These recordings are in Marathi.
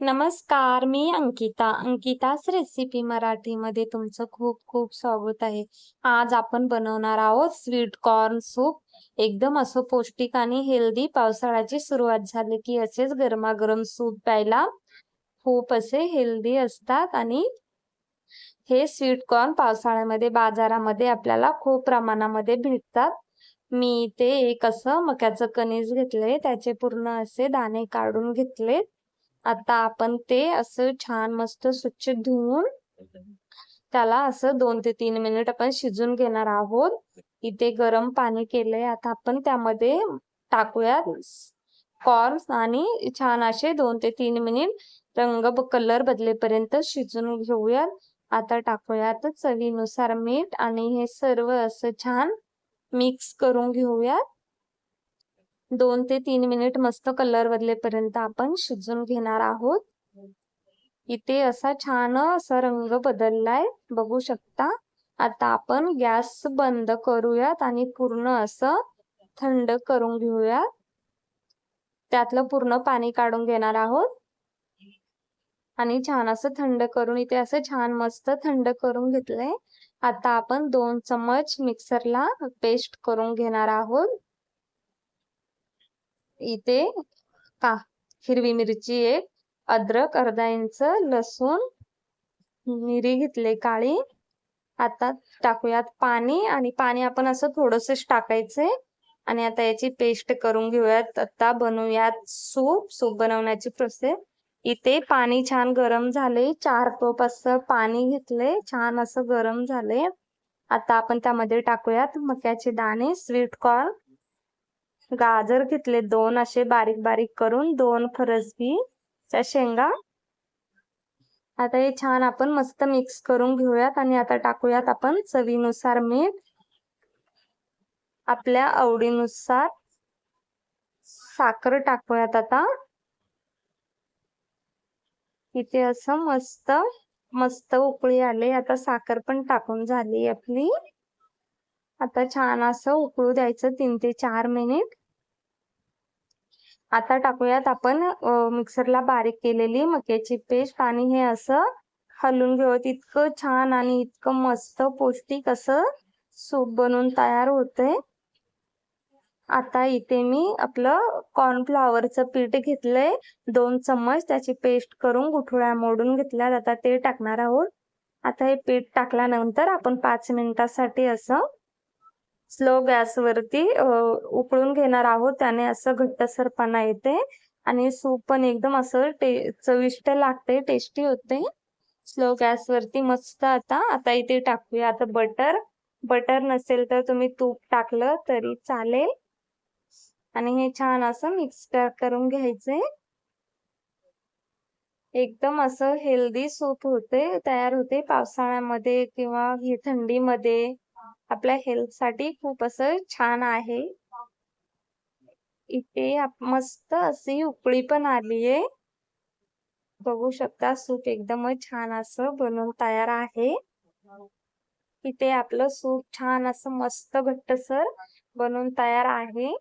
नमस्कार मी अंकिता. अंकिताच रेसिपी मराठीमध्ये तुमचं खूप खूप स्वागत आहे. आज आपण बनवणार आहोत स्वीट कॉर्न सूप एकदम असं पौष्टिक आणि हेल्दी पावसाळ्याची सुरुवात झाली की असेच गरमागरम सूप प्यायला खूप असे हेल्दी असतात आणि हे स्वीट कॉर्न पावसाळ्यामध्ये बाजारामध्ये आपल्याला खूप प्रमाणामध्ये भेटतात. मी ते एक असं मक्याचं कणीस घेतले त्याचे पूर्ण असे दाणे काढून घेतले आता आपण ते असं छान मस्त स्वच्छ धुवून त्याला असं दोन ते तीन मिनिट आपण शिजून घेणार आहोत. इथे गरम पाणी केलंय. आता आपण त्यामध्ये टाकूयात कॉर्न आणि छान असे दोन ते तीन मिनिट रंग कलर बदलेपर्यंत शिजून घेऊयात. आता टाकूयात चवीनुसार मीठ आणि हे सर्व असं छान मिक्स करून घेऊयात. दोन ते तीन मिनिट मस्त कलर बदलेपर्यंत आपण शिजून घेणार आहोत. इथे असा छान असा रंग बदललाय. बघू शकता. आता आपण गॅस बंद करूयात आणि पूर्ण असं थंड करून घेऊयात. त्यातलं पूर्ण पाणी काढून घेणार आहोत. आणि छान असं थंड करून इथे असं छान मस्त थंड करून घेतलंय. आता आपण दोन चमच मिक्सरला पेस्ट करून घेणार आहोत. इथे का हिरवी मिरची एक अद्रक अर्धा इंच लसूण मिरी घेतले काळी. आता टाकूयात पाणी आणि पाणी आपण असं थोडस टाकायचंय आणि आता याची पेस्ट करून घेऊयात. आता बनवूयात सूप सूप बनवण्याची प्रोसेस इथे पाणी छान गरम झाले चार कप असं पाणी घेतले छान असं गरम झाले. आता आपण त्यामध्ये टाकूयात मक्याचे दाणे स्वीट कॉर्न गाजर घेतले. दोन असे बारीक बारीक करून दोन फरसबीच्या शेंगा. आता हे छान आपण मस्त मिक्स करून घेऊयात आणि आता टाकूयात आपण चवीनुसार मीठ. आपल्या आवडीनुसार साखर टाकूयात आता. इथे असं मस्त मस्त उकळी आले. आता साखर पण टाकून झाली आपली. आता छान असं उकळू द्यायचं तीन ते चार मिनिट आता टाकूयात आपण मिक्सरला बारीक केलेली मक्याची पेस्ट आणि हे असं हलवून घेऊयात. इतकं छान आणि इतकं मस्त पौष्टिक असं सूप बनवून तयार होतंय आता इथे मी आपलं कॉर्नफ्लॉवरचं पीठ घेतलंय. दोन चम्मच त्याची पेस्ट करून गुठळ्या मोडून घेतल्यात. आता ते टाकणार आहोत. आता हे पीठ टाकल्यानंतर आपण पाच मिनिटासाठी असं स्लो गॅसवरती उकळून घेणार आहोत. त्याने असं घट्टसरपणा येते आणि सूप पण एकदम असं टे चविष्ट लागते टेस्टी होते. स्लो गॅसवरती मस्त आता आता इथे टाकूया. आता बटर बटर नसेल तर तुम्ही तूप टाकलं तरी चालेल. आणि हे छान असं मिक्स करून घ्यायचे. एकदम असं हेल्दी सूप होते तयार होते पावसाळ्यामध्ये किंवा ही थंडीमध्ये. आपल्या हेल्थसाठी खूप असं छान आहे. इथे मस्त अशी उकळी पण आली आहे. बघू शकता सूप एकदमच छान असं बनवून तयार आहे. इथे आपलं सूप छान असं मस्त घट्टसर बनवून तयार आहे.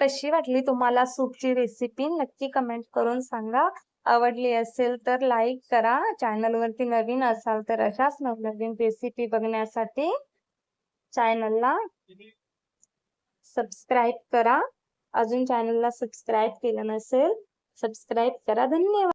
कशी वाटली तुम्हाला सूपची रेसिपी नक्की कमेंट करून सांगा. आवडली असेल तर लाईक करा. चॅनलवरती नवीन असाल तर अशाच नवनवीन रेसिपी बघण्यासाठी चॅनलला सबस्क्राईब करा. अजून चॅनलला सबस्क्राईब केलं नसेल सबस्क्राईब करा. धन्यवाद.